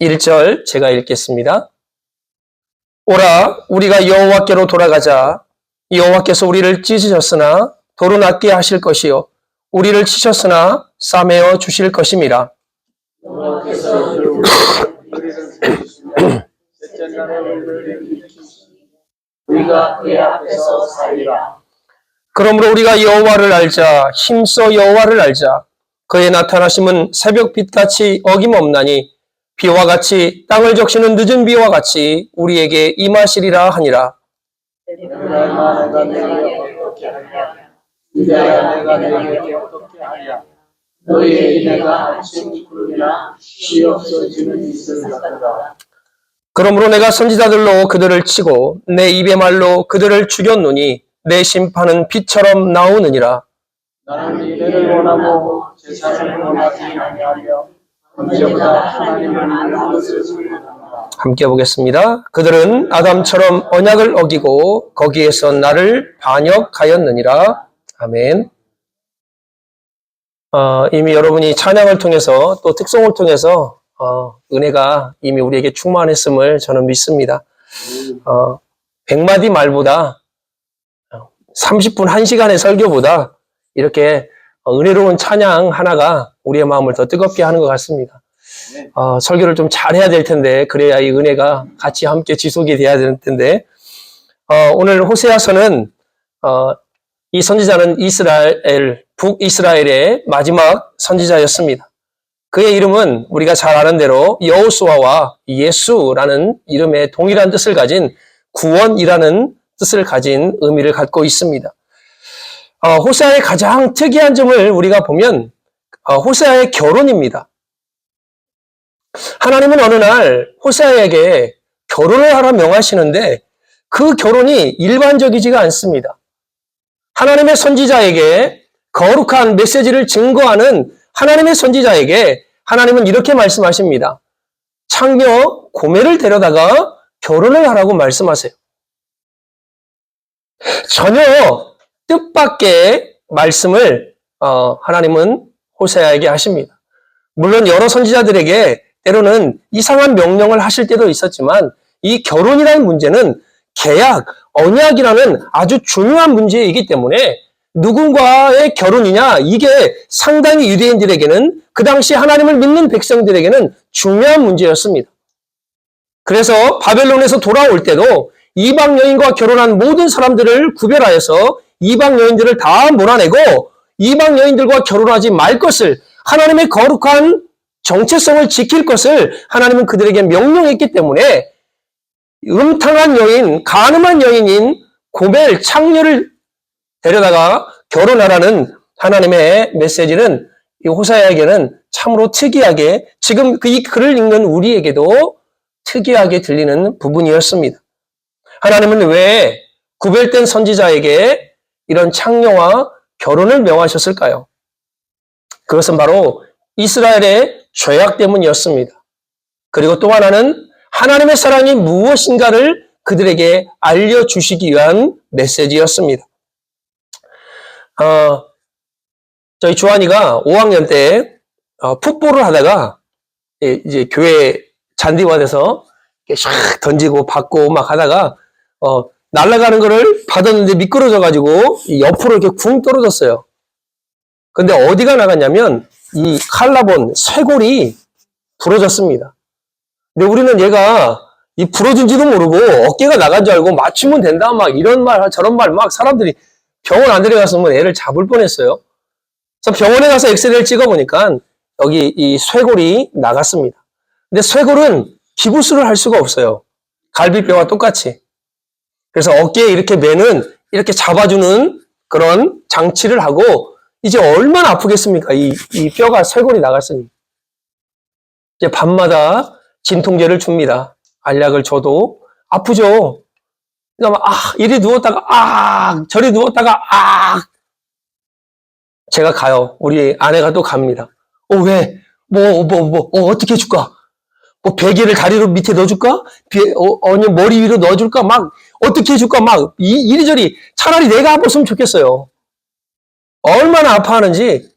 1절 제가 읽겠습니다. 오라 우리가 여호와께로 돌아가자 여호와께서 우리를 찢으셨으나 도로 낫게 하실 것이요 우리를 치셨으나 싸매어 주실 것임이라. 그러므로 우리가 여호와를 알자 힘써 여호와를 알자 그의 나타나심은 새벽빛 같이 어김없나니 비와 같이 땅을 적시는 늦은 비와 같이 우리에게 임하시리라 하니라. 그러므로 내가 선지자들로 그들을 치고 내 입의 말로 그들을 죽였노니 내 심판은 빛처럼 나오느니라 나는 인애를 원하고 제사를 원하지 아니하며 함께 보겠습니다. 그들은 아담처럼 언약을 어기고 거기에서 나를 반역하였느니라. 아멘. 어, 이미 여러분이 찬양을 통해서 또 특송을 통해서 어, 은혜가 이미 우리에게 충만했음을 저는 믿습니다. 어, 100마디 말보다 30분 1시간의 설교보다 이렇게 어, 은혜로운 찬양 하나가 우리의 마음을 더 뜨겁게 하는 것 같습니다. 어, 설교를 좀 잘해야 될 텐데 그래야 이 은혜가 같이 함께 지속이 돼야 될 텐데 어, 오늘 호세아서는 어, 이 선지자는 이스라엘 북이스라엘의 마지막 선지자였습니다. 그의 이름은 우리가 잘 아는 대로 여호수아와 예수라는 이름의 동일한 뜻을 가진 구원이라는 뜻을 가진 의미를 갖고 있습니다. 어, 호세아의 가장 특이한 점을 우리가 보면 어, 호세아의 결혼입니다. 하나님은 어느 날 호세아에게 결혼을 하라 명하시는데 그 결혼이 일반적이지가 않습니다. 하나님의 선지자에게 거룩한 메시지를 증거하는 하나님의 선지자에게 하나님은 이렇게 말씀하십니다. 창녀 고매를 데려다가 결혼을 하라고 말씀하세요. 전혀 뜻밖의 말씀을 어, 하나님은 호세아에게 하십니다. 물론 여러 선지자들에게 때로는 이상한 명령을 하실 때도 있었지만 이 결혼이라는 문제는 계약, 언약이라는 아주 중요한 문제이기 때문에 누군가의 결혼이냐 이게 상당히 유대인들에게는 그 당시 하나님을 믿는 백성들에게는 중요한 문제였습니다. 그래서 바벨론에서 돌아올 때도 이방 여인과 결혼한 모든 사람들을 구별하여서 이방 여인들을 다 몰아내고 이방 여인들과 결혼하지 말 것을 하나님의 거룩한 정체성을 지킬 것을 하나님은 그들에게 명령했기 때문에 음탕한 여인, 가늠한 여인인 고멜 창녀를 데려다가 결혼하라는 하나님의 메시지는 이 호사야에게는 참으로 특이하게 지금 그이 글을 읽는 우리에게도 특이하게 들리는 부분이었습니다. 하나님은 왜 구별된 선지자에게 이런 창녀와 결혼을 명하셨을까요? 그것은 바로 이스라엘의 죄악 때문이었습니다. 그리고 또 하나는 하나님의 사랑이 무엇인가를 그들에게 알려주시기 위한 메시지였습니다. 어, 저희 주한이가 5학년 때 어, 풋볼을 하다가 예, 이제 교회 잔디밭에서 샥 던지고 받고 막 하다가 어, 날아가는 거를 받았는데 미끄러져 가지고 옆으로 이렇게 쿵 떨어졌어요. 근데 어디가 나갔냐면 이 칼라본 쇄골이 부러졌습니다. 근데 우리는 얘가 이 부러진지도 모르고 어깨가 나간 줄 알고 맞추면 된다 막 이런 말 저런 말 막 사람들이 병원 안 데려갔으면 애를 잡을 뻔했어요. 그래서 병원에 가서 엑스레이를 찍어보니까 여기 이 쇄골이 나갔습니다. 근데 쇄골은 기부스를 할 수가 없어요. 갈비뼈와 똑같이. 그래서 어깨에 이렇게 매는 이렇게 잡아주는 그런 장치를 하고 이제 얼마나 아프겠습니까? 이, 이 뼈가 쇄골이 나갔으니. 이제 밤마다 진통제를 줍니다. 알약을 줘도 아프죠. 막, 아, 이리 누웠다가, 아, 저리 누웠다가, 아. 제가 가요. 우리 아내가 또 갑니다. 어, 왜? 뭐, 뭐, 뭐, 어, 어떻게 해줄까? 뭐, 베개를 다리로 밑에 넣어줄까? 배, 어, 아니, 머리 위로 넣어줄까? 막, 어떻게 해줄까? 막, 이, 이리저리 차라리 내가 아팠으면 좋겠어요. 얼마나 아파하는지,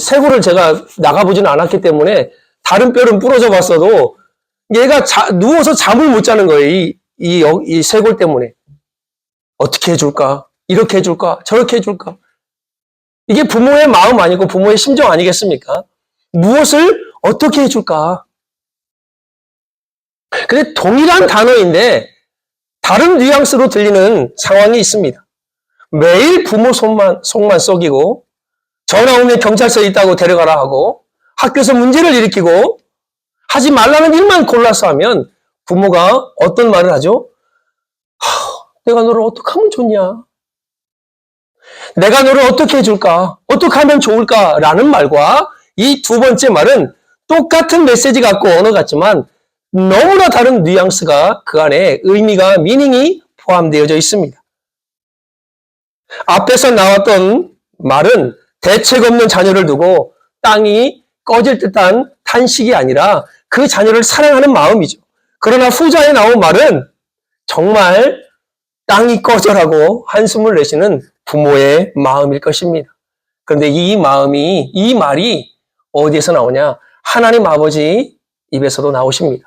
세골을 제가 나가보지는 않았기 때문에, 다른 뼈는 부러져 봤어도, 얘가 자- 누워서 잠을 못 자는 거예요. 이, 이, 여- 이 쇄골 때문에. 어떻게 해줄까? 이렇게 해줄까? 저렇게 해줄까? 이게 부모의 마음 아니고 부모의 심정 아니겠습니까? 무엇을 어떻게 해줄까? 근데 동일한 단어인데 다른 뉘앙스로 들리는 상황이 있습니다. 매일 부모 손만, 속만 썩이고 전화 오면 경찰서에 있다고 데려가라 하고 학교에서 문제를 일으키고 하지 말라는 일만 골라서 하면 부모가 어떤 말을 하죠? 하, 내가 너를 어떻게 하면 좋냐? 내가 너를 어떻게 해줄까? 어떻게 하면 좋을까? 라는 말과 이 두 번째 말은 똑같은 메시지 같고 언어 같지만 너무나 다른 뉘앙스가 그 안에 의미가, 미닝이 포함되어져 있습니다. 앞에서 나왔던 말은 대책 없는 자녀를 두고 땅이 꺼질 듯한 탄식이 아니라 그 자녀를 사랑하는 마음이죠. 그러나 후자에 나온 말은 정말 땅이 꺼져라고 한숨을 내쉬는 부모의 마음일 것입니다. 그런데 이 마음이, 이 말이 어디에서 나오냐? 하나님 아버지 입에서도 나오십니다.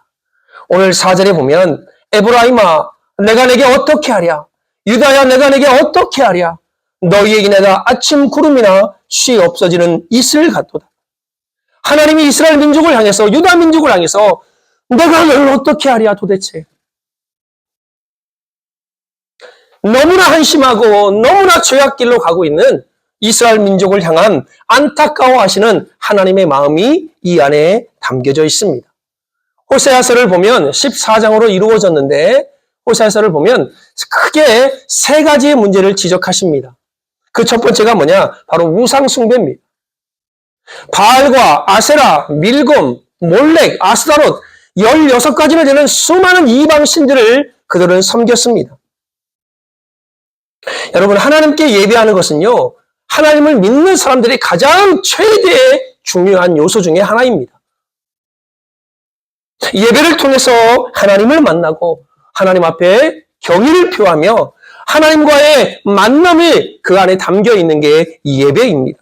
오늘 사절에 보면 에브라임아 내가 내게 어떻게 하랴? 유다야 내가 내게 어떻게 하랴? 너희에게 내가 아침 구름이나 쉬 없어지는 이슬 같도다. 하나님이 이스라엘 민족을 향해서 유다 민족을 향해서 내가 너를 어떻게 하랴 도대체? 너무나 한심하고 너무나 죄악길로 가고 있는 이스라엘 민족을 향한 안타까워하시는 하나님의 마음이 이 안에 담겨져 있습니다. 호세아서를 보면 14장으로 이루어졌는데 호세아서를 보면 크게 세 가지의 문제를 지적하십니다. 그 첫 번째가 뭐냐? 바로 우상 숭배입니다. 바알과 아세라, 밀곰, 몰렉, 아스다롯 16가지나 되는 수많은 이방 신들을 그들은 섬겼습니다. 여러분 하나님께 예배하는 것은요. 하나님을 믿는 사람들이 가장 최대의 중요한 요소 중에 하나입니다. 예배를 통해서 하나님을 만나고 하나님 앞에 경의를 표하며 하나님과의 만남이 그 안에 담겨 있는 게 예배입니다.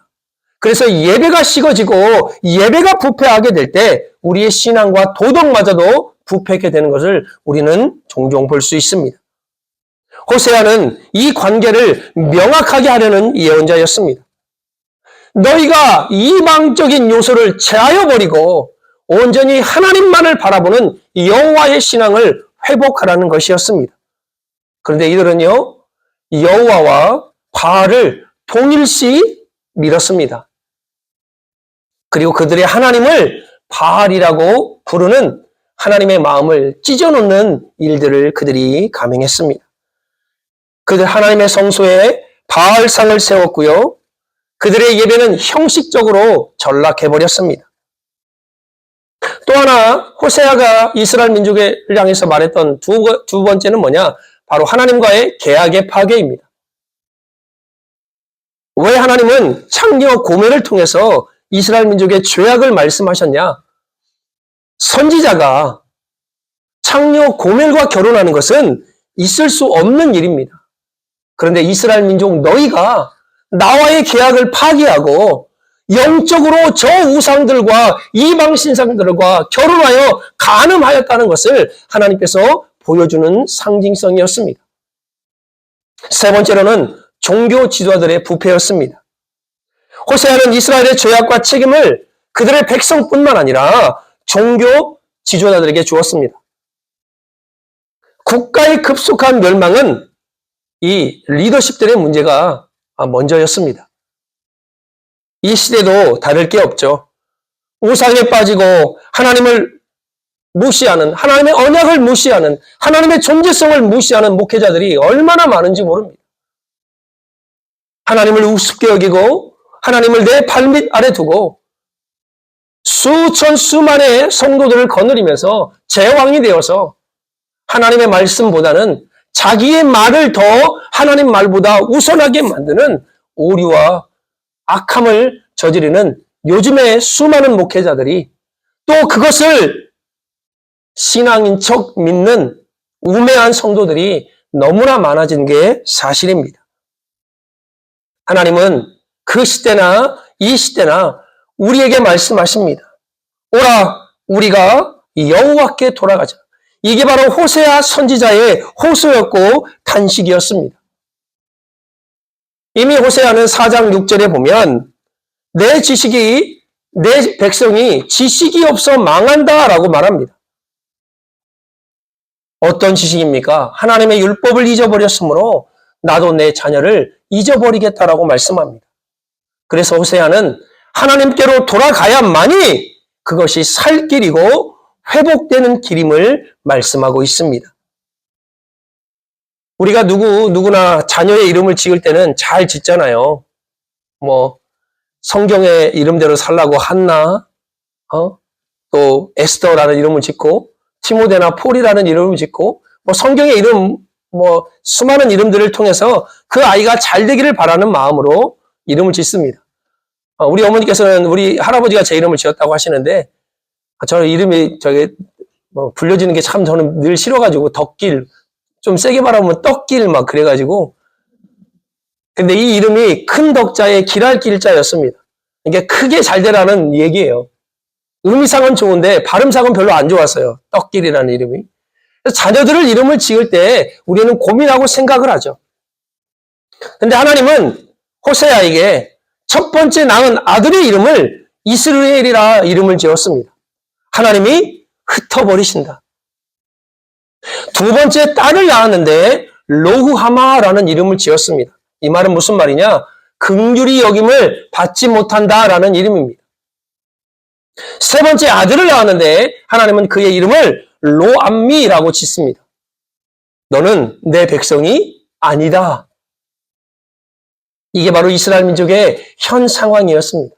그래서 예배가 식어지고 예배가 부패하게 될 때 우리의 신앙과 도덕마저도 부패하게 되는 것을 우리는 종종 볼 수 있습니다. 호세아는 이 관계를 명확하게 하려는 예언자였습니다. 너희가 이방적인 요소를 제하여 버리고 온전히 하나님만을 바라보는 여호와의 신앙을 회복하라는 것이었습니다. 그런데 이들은요 여호와와 바알을 동일시 믿었습니다. 그리고 그들의 하나님을 바알이라고 부르는 하나님의 마음을 찢어놓는 일들을 그들이 감행했습니다. 그들 하나님의 성소에 바알상을 세웠고요. 그들의 예배는 형식적으로 전락해버렸습니다. 또 하나 호세아가 이스라엘 민족을 향해서 말했던 두, 두 번째는 뭐냐? 바로 하나님과의 계약의 파괴입니다. 왜 하나님은 창녀 고멜을 통해서 이스라엘 민족의 죄악을 말씀하셨냐? 선지자가 창녀 고멜과 결혼하는 것은 있을 수 없는 일입니다. 그런데 이스라엘 민족 너희가 나와의 계약을 파기하고 영적으로 저 우상들과 이방 신상들과 결혼하여 간음하였다는 것을 하나님께서 보여주는 상징성이었습니다. 세 번째로는 종교 지도자들의 부패였습니다. 호세아는 이스라엘의 죄악과 책임을 그들의 백성뿐만 아니라 종교 지도자들에게 주었습니다. 국가의 급속한 멸망은 이 리더십들의 문제가 먼저였습니다. 이 시대도 다를 게 없죠. 우상에 빠지고 하나님을 무시하는, 하나님의 언약을 무시하는, 하나님의 존재성을 무시하는 목회자들이 얼마나 많은지 모릅니다. 하나님을 우습게 여기고 하나님을 내 발밑 아래 두고 수천 수만의 성도들을 거느리면서 제왕이 되어서 하나님의 말씀보다는 자기의 말을 더 하나님 말보다 우선하게 만드는 오류와 악함을 저지르는 요즘의 수많은 목회자들이 또 그것을 신앙인 척 믿는 우매한 성도들이 너무나 많아진 게 사실입니다. 하나님은 그 시대나 이 시대나 우리에게 말씀하십니다. 오라, 우리가 여호와께 돌아가자. 이게 바로 호세아 선지자의 호소였고 탄식이었습니다. 이미 호세아는 4장 6절에 보면 내 지식이 내 백성이 지식이 없어 망한다라고 말합니다. 어떤 지식입니까? 하나님의 율법을 잊어버렸으므로 나도 내 자녀를 잊어버리겠다라고 말씀합니다. 그래서 호세아는 하나님께로 돌아가야만이 그것이 살 길이고 회복되는 길임을 말씀하고 있습니다. 우리가 누구, 누구나 자녀의 이름을 지을 때는 잘 짓잖아요. 뭐, 성경의 이름대로 살라고 한나, 어? 또 에스더라는 이름을 짓고, 티모데나 폴이라는 이름을 짓고, 뭐 성경의 이름, 뭐 수많은 이름들을 통해서 그 아이가 잘 되기를 바라는 마음으로 이름을 짓습니다. 어, 우리 어머니께서는 우리 할아버지가 제 이름을 지었다고 하시는데, 아, 저 이름이 저게 뭐 불려지는 게 참 저는 늘 싫어가지고 덕길 좀 세게 말하면 떡길 막 그래가지고 근데 이 이름이 큰 덕자의 길할 길자였습니다. 이게 크게 잘 되라는 얘기예요. 의미상은 좋은데 발음상은 별로 안 좋았어요. 떡길이라는 이름이. 자녀들을 이름을 지을 때 우리는 고민하고 생각을 하죠. 근데 하나님은 호세아에게 첫 번째 낳은 아들의 이름을 이스라엘이라 이름을 지었습니다. 하나님이 흩어버리신다. 두 번째 딸을 낳았는데 로후하마라는 이름을 지었습니다. 이 말은 무슨 말이냐? 긍휼히 여김을 받지 못한다라는 이름입니다. 세 번째 아들을 낳았는데 하나님은 그의 이름을 로암미라고 짓습니다. 너는 내 백성이 아니다. 이게 바로 이스라엘 민족의 현 상황이었습니다.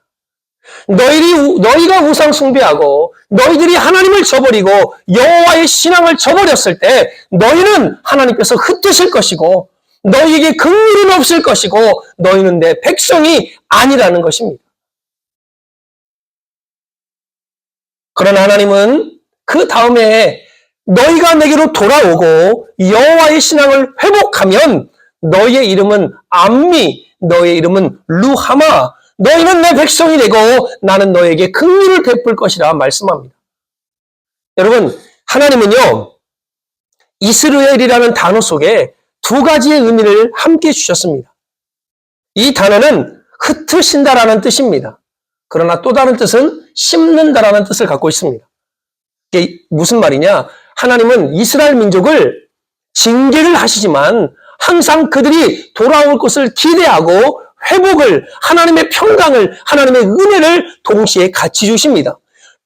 너희들이 너희가 우상 숭배하고 너희들이 하나님을 저버리고 여호와의 신앙을 저버렸을 때 너희는 하나님께서 흩으실 것이고 너희에게 긍휼은 없을 것이고 너희는 내 백성이 아니라는 것입니다. 그러나 하나님은 그 다음에 너희가 내게로 돌아오고 여호와의 신앙을 회복하면 너희의 이름은 암미, 너희의 이름은 루하마, 너희는 내 백성이 되고 나는 너에게 긍휼을 베풀 것이라 말씀합니다. 여러분, 하나님은요, 이스라엘이라는 단어 속에 두 가지의 의미를 함께 주셨습니다. 이 단어는 흩으신다라는 뜻입니다. 그러나 또 다른 뜻은 심는다라는 뜻을 갖고 있습니다. 이게 무슨 말이냐? 하나님은 이스라엘 민족을 징계를 하시지만 항상 그들이 돌아올 것을 기대하고 회복을 하나님의 평강을 하나님의 은혜를 동시에 같이 주십니다.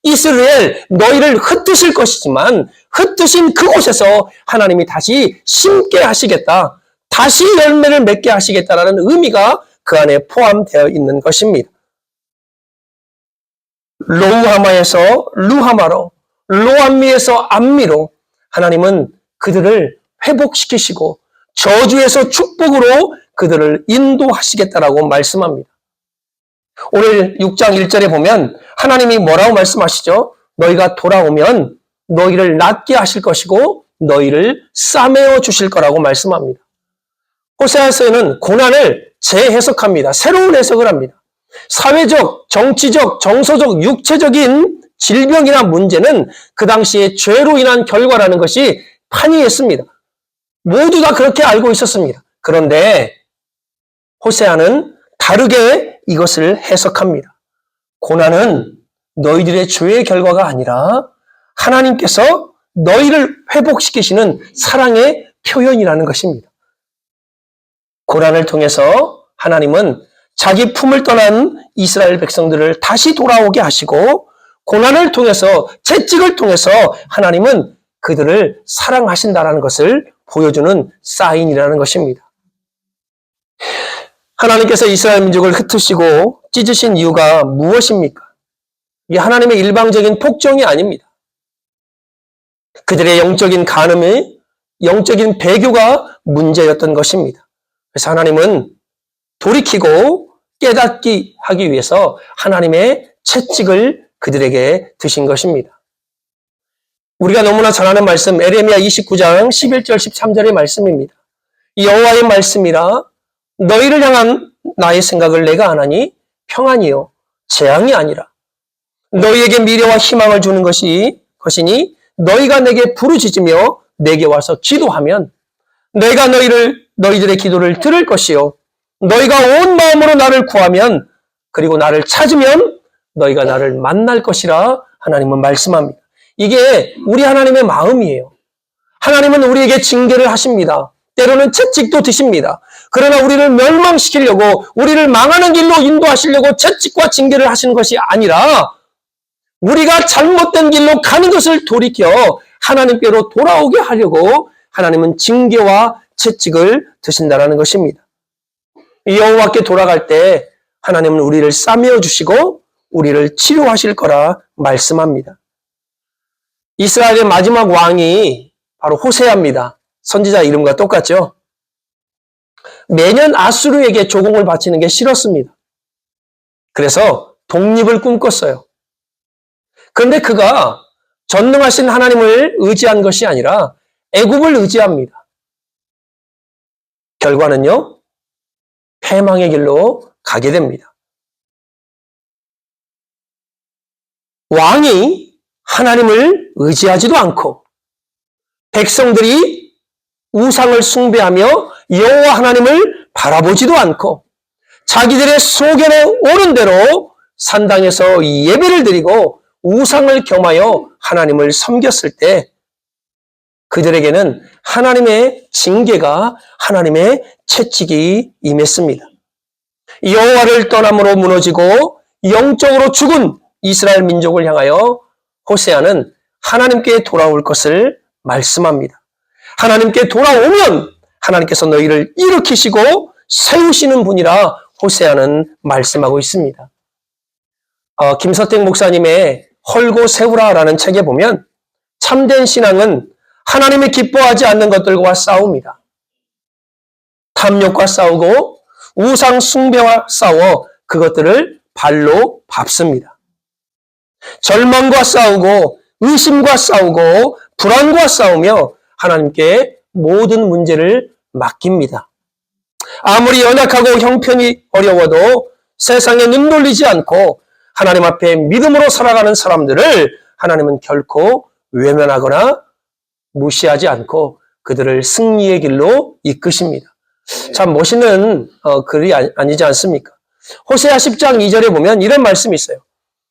이스라엘 너희를 흩으실 것이지만 흩으신 그곳에서 하나님이 다시 심게 하시겠다. 다시 열매를 맺게 하시겠다라는 의미가 그 안에 포함되어 있는 것입니다. 로우하마에서 루하마로, 로암미에서 암미로 하나님은 그들을 회복시키시고 저주에서 축복으로 그들을 인도하시겠다라고 말씀합니다. 오늘 6장 1절에 보면 하나님이 뭐라고 말씀하시죠? 너희가 돌아오면 너희를 낫게 하실 것이고 너희를 싸매어 주실 거라고 말씀합니다. 호세아서에는 고난을 재해석합니다. 새로운 해석을 합니다. 사회적, 정치적, 정서적, 육체적인 질병이나 문제는 그 당시에 죄로 인한 결과라는 것이 판이했습니다. 모두 다 그렇게 알고 있었습니다. 그런데 호세아는 다르게 이것을 해석합니다. 고난은 너희들의 죄의 결과가 아니라 하나님께서 너희를 회복시키시는 사랑의 표현이라는 것입니다. 고난을 통해서 하나님은 자기 품을 떠난 이스라엘 백성들을 다시 돌아오게 하시고 고난을 통해서 채찍을 통해서 하나님은 그들을 사랑하신다라는 것을 보여주는 사인이라는 것입니다. 하나님께서 이스라엘 민족을 흩으시고 찢으신 이유가 무엇입니까? 이게 하나님의 일방적인 폭정이 아닙니다. 그들의 영적인 간음이 영적인 배교가 문제였던 것입니다. 그래서 하나님은 돌이키고 깨닫기 하기 위해서 하나님의 채찍을 그들에게 드신 것입니다. 우리가 너무나 잘 아는 말씀 에레미야 29장 11절 13절의 말씀입니다. 여호와의 말씀이라 너희를 향한 나의 생각을 내가 안 하니 평안이요 재앙이 아니라 너희에게 미래와 희망을 주는 것이 것이니 너희가 내게 부르짖으며 내게 와서 기도하면 내가 너희를 너희들의 기도를 들을 것이요 너희가 온 마음으로 나를 구하면 그리고 나를 찾으면 너희가 나를 만날 것이라 하나님은 말씀합니다. 이게 우리 하나님의 마음이에요. 하나님은 우리에게 징계를 하십니다. 때로는 채찍도 드십니다. 그러나 우리를 멸망시키려고 우리를 망하는 길로 인도하시려고 채찍과 징계를 하시는 것이 아니라 우리가 잘못된 길로 가는 것을 돌이켜 하나님께로 돌아오게 하려고 하나님은 징계와 채찍을 드신다라는 것입니다. 여호와께 돌아갈 때 하나님은 우리를 싸매어 주시고 우리를 치료하실 거라 말씀합니다. 이스라엘의 마지막 왕이 바로 호세아입니다. 선지자 이름과 똑같죠? 매년 아수르에게 조공을 바치는 게 싫었습니다. 그래서 독립을 꿈꿨어요. 그런데 그가 전능하신 하나님을 의지한 것이 아니라 애굽을 의지합니다. 결과는요, 패망의 길로 가게 됩니다. 왕이 하나님을 의지하지도 않고 백성들이 우상을 숭배하며 여호와 하나님을 바라보지도 않고 자기들의 소견에 오른 대로 산당에서 예배를 드리고 우상을 겸하여 하나님을 섬겼을 때 그들에게는 하나님의 징계가 하나님의 채찍이 임했습니다. 여호와를 떠남으로 무너지고 영적으로 죽은 이스라엘 민족을 향하여 호세아는 하나님께 돌아올 것을 말씀합니다. 하나님께 돌아오면 하나님께서 너희를 일으키시고 세우시는 분이라 호세아는 말씀하고 있습니다. 어, 김서택 목사님의 헐고 세우라라는 책에 보면 참된 신앙은 하나님이 기뻐하지 않는 것들과 싸웁니다. 탐욕과 싸우고 우상 숭배와 싸워 그것들을 발로 밟습니다. 절망과 싸우고 의심과 싸우고 불안과 싸우며 하나님께 모든 문제를 맡깁니다. 아무리 연약하고 형편이 어려워도 세상에 눈 돌리지 않고 하나님 앞에 믿음으로 살아가는 사람들을 하나님은 결코 외면하거나 무시하지 않고 그들을 승리의 길로 이끄십니다. 참 멋있는 어, 글이 아니- 아니지 않습니까? 호세아 10장 2절에 보면 이런 말씀이 있어요.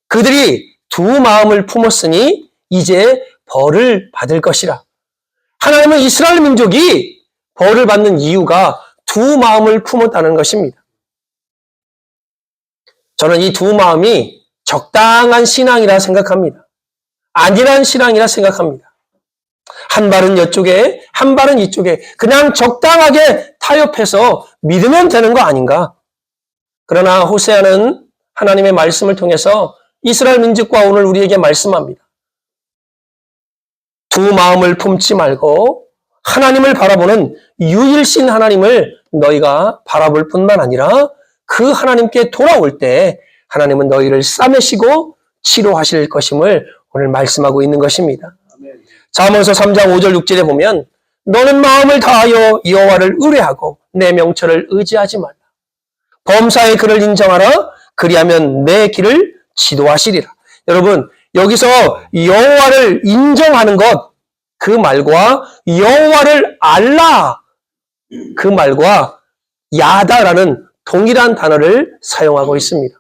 그들이 두 마음을 품었으니 이제 벌을 받을 것이라. 하나님은 이스라엘 민족이 벌을 받는 이유가 두 마음을 품었다는 것입니다. 저는 이 두 마음이 적당한 신앙이라 생각합니다. 안일한 신앙이라 생각합니다. 한 발은 이쪽에, 한 발은 이쪽에 그냥 적당하게 타협해서 믿으면 되는 거 아닌가? 그러나 호세아는 하나님의 말씀을 통해서 이스라엘 민족과 오늘 우리에게 말씀합니다. 두 마음을 품지 말고 하나님을 바라보는 유일신 하나님을 너희가 바라볼 뿐만 아니라 그 하나님께 돌아올 때 하나님은 너희를 싸매시고 치료하실 것임을 오늘 말씀하고 있는 것입니다. 잠언서 3장 5절 6절에 보면 너는 마음을 다하여 여호와를 의뢰하고 내 명철을 의지하지 말라. 범사의 그를 인정하라. 그리하면 내 길을 지도하시리라. 여러분 여기서 여호와를 인정하는 것 그 말과 여호와를 알라 그 말과 야다라는 동일한 단어를 사용하고 있습니다.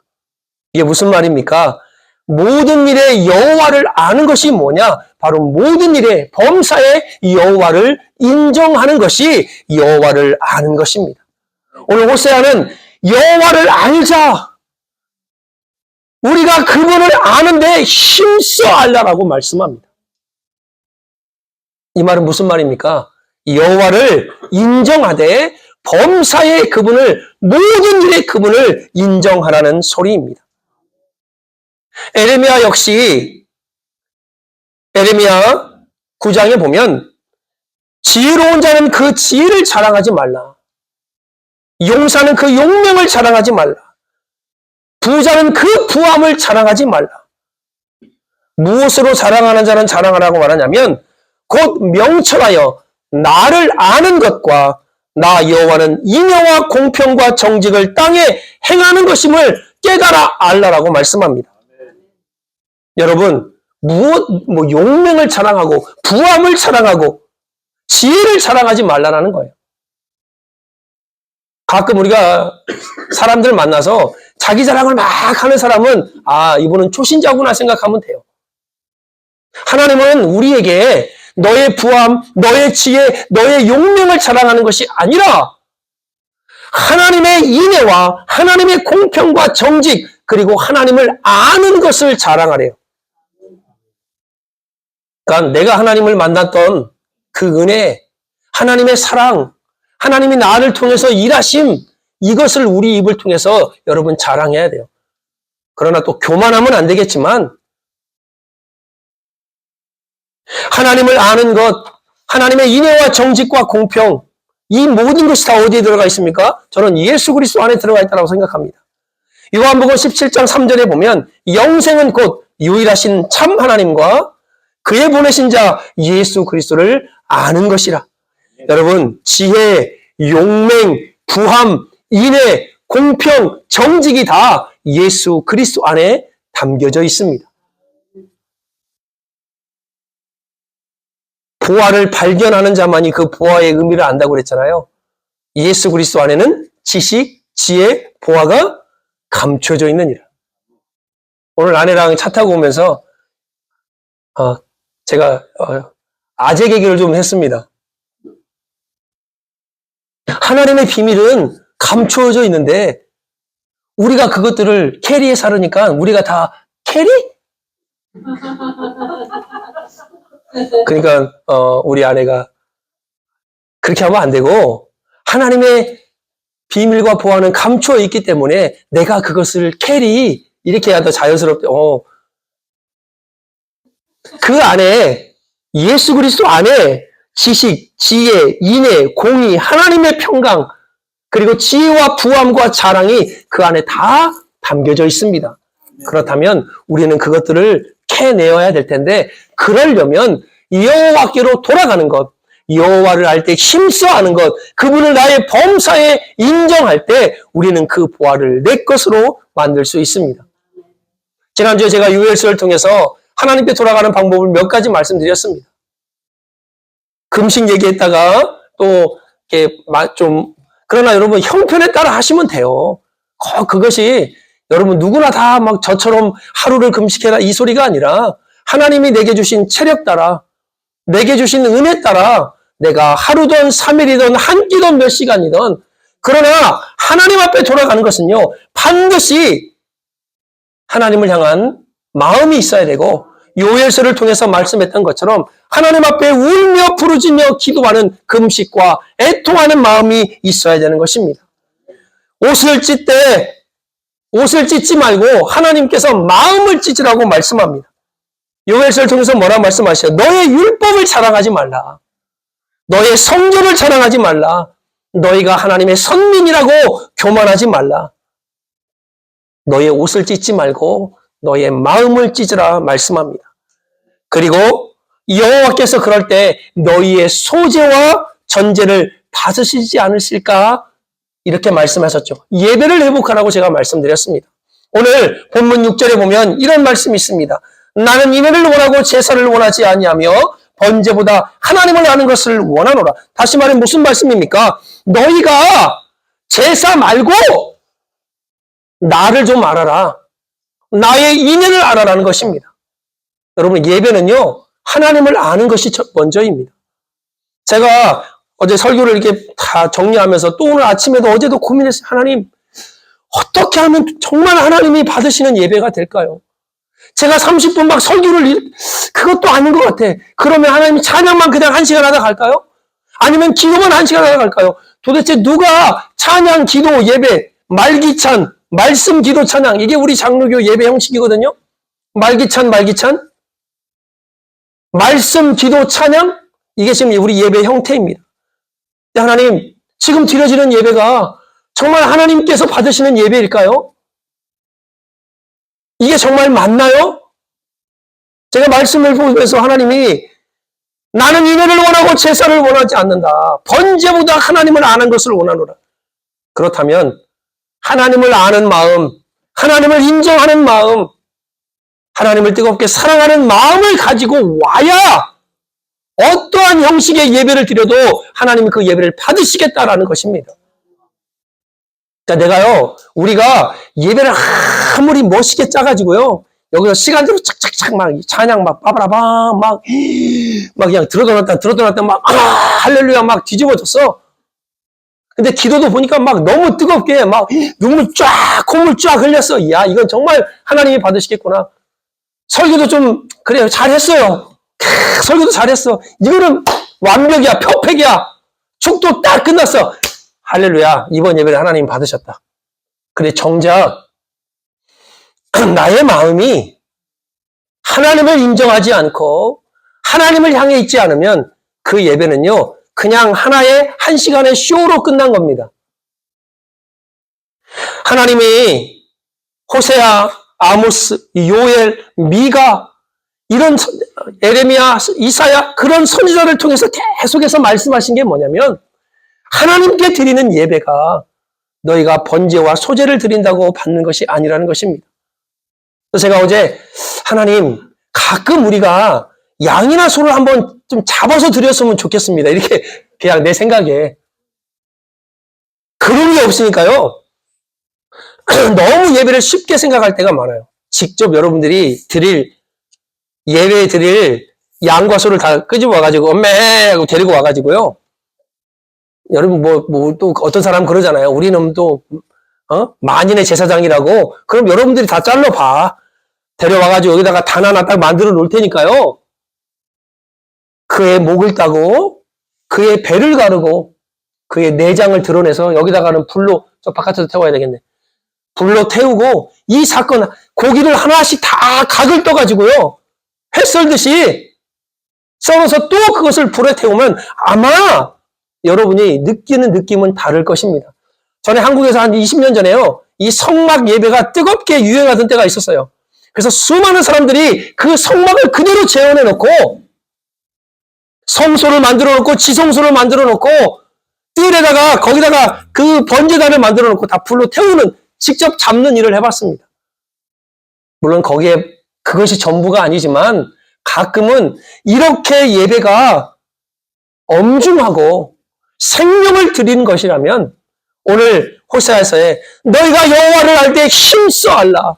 이게 무슨 말입니까? 모든 일에 여호와를 아는 것이 뭐냐? 바로 모든 일에 범사에 여호와를 인정하는 것이 여호와를 아는 것입니다. 오늘 호세아는 여호와를 알자. 우리가 그분을 아는데 힘써 알라라고 말씀합니다. 이 말은 무슨 말입니까? 여호와를 인정하되 범사에 그분을 모든 일에 그분을 인정하라는 소리입니다. 에레미야 역시 에레미야 9장에 보면 지혜로운 자는 그 지혜를 자랑하지 말라. 용사는 그 용명을 자랑하지 말라. 부자는 그 부함을 자랑하지 말라. 무엇으로 자랑하는 자는 자랑하라고 말하냐면 곧 명철하여 나를 아는 것과 나 여호와는 인여와 공평과 정직을 땅에 행하는 것임을 깨달아 알라라고 말씀합니다. 여러분 무엇, 뭐, 용맹을 자랑하고, 부함을 자랑하고, 지혜를 자랑하지 말라라는 거예요. 가끔 우리가 사람들 만나서 자기 자랑을 막 하는 사람은, 아, 이분은 초신자구나 생각하면 돼요. 하나님은 우리에게 너의 부함, 너의 지혜, 너의 용맹을 자랑하는 것이 아니라, 하나님의 인애와 하나님의 공평과 정직, 그리고 하나님을 아는 것을 자랑하래요. 그러니까 내가 하나님을 만났던 그 은혜, 하나님의 사랑, 하나님이 나를 통해서 일하심, 이것을 우리 입을 통해서 여러분 자랑해야 돼요. 그러나 또 교만하면 안 되겠지만, 하나님을 아는 것, 하나님의 인애와 정직과 공평, 이 모든 것이 다 어디에 들어가 있습니까? 저는 예수 그리스도 안에 들어가 있다고 생각합니다. 요한복음 17장 3절에 보면 영생은 곧 유일하신 참 하나님과 그의 보내신 자 예수 그리스도를 아는 것이라. 여러분 지혜, 용맹, 부함, 인애, 공평, 정직이 다 예수 그리스도 안에 담겨져 있습니다. 보화를 발견하는 자만이 그 보화의 의미를 안다고 그랬잖아요. 예수 그리스도 안에는 지식, 지혜, 보화가 감춰져 있느니라. 오늘 아내랑 차 타고 오면서 어, 제가 어, 아재 개기를 좀 했습니다. 하나님의 비밀은 감춰져 있는데 우리가 그것들을 캐리해 살으니까 우리가 다 캐리? 그러니까 어, 우리 아내가 그렇게 하면 안 되고 하나님의 비밀과 보안은 감추어 있기 때문에 내가 그것을 캐리 이렇게 해야 더 자연스럽게 어. 그 안에 예수 그리스도 안에 지식, 지혜, 인애, 공의, 하나님의 평강 그리고 지혜와 부함과 자랑이 그 안에 다 담겨져 있습니다. 그렇다면 우리는 그것들을 캐내어야 될 텐데 그러려면 여호와께로 돌아가는 것, 여호와를 알 때 힘써 하는 것, 그분을 나의 범사에 인정할 때 우리는 그 보화를 내 것으로 만들 수 있습니다. 지난주에 제가 유엘서를 통해서 하나님께 돌아가는 방법을 몇 가지 말씀드렸습니다. 금식 얘기했다가 또 이렇게 마- 좀 그러나 여러분 형편에 따라 하시면 돼요. 거- 그것이 여러분 누구나 다 막 저처럼 하루를 금식해라 이 소리가 아니라 하나님이 내게 주신 체력 따라 내게 주신 은혜 따라 내가 하루든 3일이든 한 끼든 몇 시간이든 그러나 하나님 앞에 돌아가는 것은요 반드시 하나님을 향한 마음이 있어야 되고 요엘서를 통해서 말씀했던 것처럼 하나님 앞에 울며 부르짖며 기도하는 금식과 애통하는 마음이 있어야 되는 것입니다. 옷을 찢 때 옷을 찢지 말고 하나님께서 마음을 찢으라고 말씀합니다. 요엘서를 통해서 뭐라 말씀하셔요? 너의 율법을 자랑하지 말라. 너의 성전을 자랑하지 말라. 너희가 하나님의 선민이라고 교만하지 말라. 너의 옷을 찢지 말고 너의 마음을 찢으라 말씀합니다. 그리고 여호와께서 그럴 때 너희의 소재와 전제를 받으시지 않으실까? 이렇게 말씀하셨죠. 예배를 회복하라고 제가 말씀드렸습니다. 오늘 본문 6절에 보면 이런 말씀이 있습니다. 나는 인애를 원하고 제사를 원하지 아니하며 번제보다 하나님을 아는 것을 원하노라. 다시 말해 무슨 말씀입니까? 너희가 제사 말고 나를 좀 알아라. 나의 인애를 알아라는 것입니다. 여러분 예배는요 하나님을 아는 것이 첫 먼저입니다. 제가 어제 설교를 이렇게 다 정리하면서 또 오늘 아침에도 어제도 고민했어요. 하나님 어떻게 하면 정말 하나님이 받으시는 예배가 될까요? 제가 30분 막 설교를 일- 그것도 아닌 것 같아. 그러면 하나님 찬양만 그냥 한 시간 하다 갈까요? 아니면 기도만 한 시간 하다 갈까요? 도대체 누가 찬양, 기도, 예배, 말기찬, 말씀, 기도, 찬양 이게 우리 장로교 예배 형식이거든요. 말기찬, 말기찬, 말씀, 기도, 찬양 이게 지금 우리 예배 형태입니다. 하나님 지금 드려지는 예배가 정말 하나님께서 받으시는 예배일까요? 이게 정말 맞나요? 제가 말씀을 보면서 하나님이 나는 인애를 원하고 제사를 원하지 않는다. 번제보다 하나님을 아는 것을 원하노라. 그렇다면 하나님을 아는 마음, 하나님을 인정하는 마음, 하나님을 뜨겁게 사랑하는 마음을 가지고 와야 어떠한 형식의 예배를 드려도 하나님이 그 예배를 받으시겠다라는 것입니다. 그러니까 내가요, 우리가 예배를 아무리 멋있게 짜가지고요, 여기서 시간대로 착착착 막 찬양 막 빠바라밤 막, 막 그냥 들어도 놨다 들어도 놨다 막, 아, 할렐루야 막 뒤집어졌어. 근데 기도도 보니까 막 너무 뜨겁게 막 눈물 쫙, 콧물 쫙 흘렸어. 야, 이건 정말 하나님이 받으시겠구나. 설교도 좀, 그래요. 잘했어요. 캬, 설교도 잘했어. 이거는 완벽이야. 퍼펙이야. 축도 딱 끝났어. 할렐루야. 이번 예배를 하나님 받으셨다. 근데 정작 나의 마음이 하나님을 인정하지 않고 하나님을 향해 있지 않으면 그 예배는요, 그냥 하나의 한 시간의 쇼로 끝난 겁니다. 하나님이 호세아, 아모스, 요엘, 미가 이런 선- 에레미야, 이사야 그런 선지자를 통해서 계속해서 말씀하신 게 뭐냐면 하나님께 드리는 예배가 너희가 번제와 소제를 드린다고 받는 것이 아니라는 것입니다. 제가 어제 하나님 가끔 우리가 양이나 소를 한번 좀 잡아서 드렸으면 좋겠습니다. 이렇게 그냥 내 생각에 그런 게 없으니까요. 너무 예배를 쉽게 생각할 때가 많아요. 직접 여러분들이 드릴 예배 드릴 양과 소를 다 끄집어 와가지고 엄매 하고 데리고 와가지고요. 여러분 뭐 뭐 또 어떤 사람 그러잖아요. 우리는 또 어? 만인의 제사장이라고 그럼 여러분들이 다 잘라 봐. 데려와가지고 여기다가 단 하나 딱 만들어 놓을 테니까요. 그의 목을 따고 그의 배를 가르고 그의 내장을 드러내서 여기다가는 불로 저 바깥에서 태워야 되겠네. 불로 태우고 이 사건 고기를 하나씩 다 각을 떠가지고요. 회 썰듯이 썰어서 또 그것을 불에 태우면 아마 여러분이 느끼는 느낌은 다를 것입니다. 전에 한국에서 한 20년 전에요. 이 성막 예배가 뜨겁게 유행하던 때가 있었어요. 그래서 수많은 사람들이 그 성막을 그대로 재현해 놓고 성소를 만들어 놓고 지성소를 만들어 놓고 뜰에다가 거기다가 그 번제단을 만들어 놓고 다 불로 태우는 직접 잡는 일을 해봤습니다. 물론 거기에 그것이 전부가 아니지만 가끔은 이렇게 예배가 엄중하고 생명을 드리는 것이라면 오늘 호세아서에 너희가 여호와를 알 때 힘써 알라.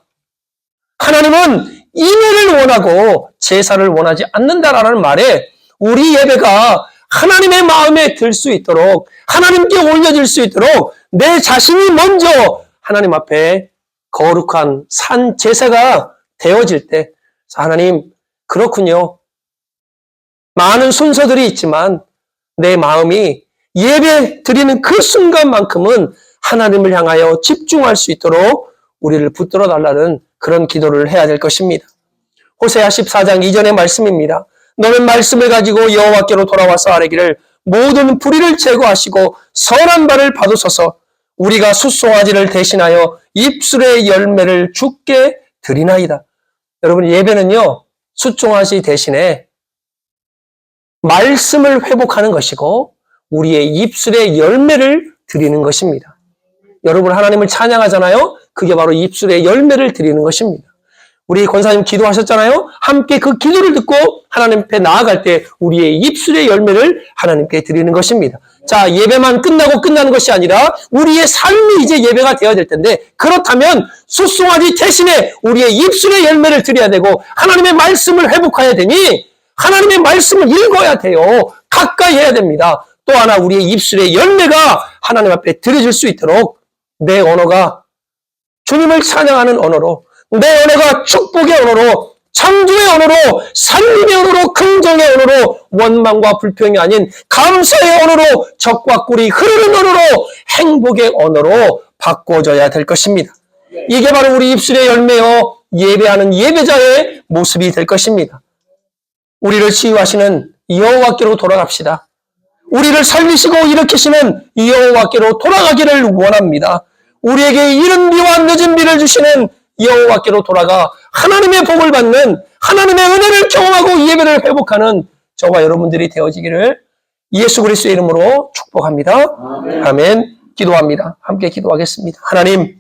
하나님은 임의를 원하고 제사를 원하지 않는다라는 말에 우리 예배가 하나님의 마음에 들 수 있도록 하나님께 올려질 수 있도록 내 자신이 먼저 하나님 앞에 거룩한 산 제사가 되어질 때 하나님 그렇군요. 많은 순서들이 있지만 내 마음이 예배 드리는 그 순간만큼은 하나님을 향하여 집중할 수 있도록 우리를 붙들어 달라는 그런 기도를 해야 될 것입니다. 호세아 14장 이전의 말씀입니다. 너는 말씀을 가지고 여호와께로 돌아와서 아뢰기를 모든 불의를 제거하시고 선한 바를 받으소서 우리가 숫송아지를 대신하여 입술의 열매를 죽게 드리나이다. 여러분 예배는요 숫송아지 대신에 말씀을 회복하는 것이고 우리의 입술의 열매를 드리는 것입니다. 여러분 하나님을 찬양하잖아요. 그게 바로 입술의 열매를 드리는 것입니다. 우리 권사님 기도하셨잖아요. 함께 그 기도를 듣고 하나님 앞에 나아갈 때 우리의 입술의 열매를 하나님께 드리는 것입니다. 자, 예배만 끝나고 끝나는 것이 아니라 우리의 삶이 이제 예배가 되어야 될 텐데 그렇다면 숫송아지 대신에 우리의 입술의 열매를 드려야 되고 하나님의 말씀을 회복해야 되니 하나님의 말씀을 읽어야 돼요. 가까이 해야 됩니다. 또 하나 우리의 입술의 열매가 하나님 앞에 드려질 수 있도록 내 언어가 주님을 찬양하는 언어로 내 언어가 축복의 언어로 창조의 언어로 살림의 언어로 긍정의 언어로 원망과 불평이 아닌 감사의 언어로 적과 꿀이 흐르는 언어로 행복의 언어로 바꿔져야 될 것입니다. 이게 바로 우리 입술의 열매요 예배하는 예배자의 모습이 될 것입니다. 우리를 치유하시는 여호와께로 돌아갑시다. 우리를 살리시고 일으키시는 여호와께로 돌아가기를 원합니다. 우리에게 이른 비와 늦은 비를 주시는 여호와께로 돌아가 하나님의 복을 받는 하나님의 은혜를 경험하고 예배를 회복하는 저와 여러분들이 되어지기를 예수 그리스도의 이름으로 축복합니다. 아멘. 기도합니다. 함께 기도하겠습니다. 하나님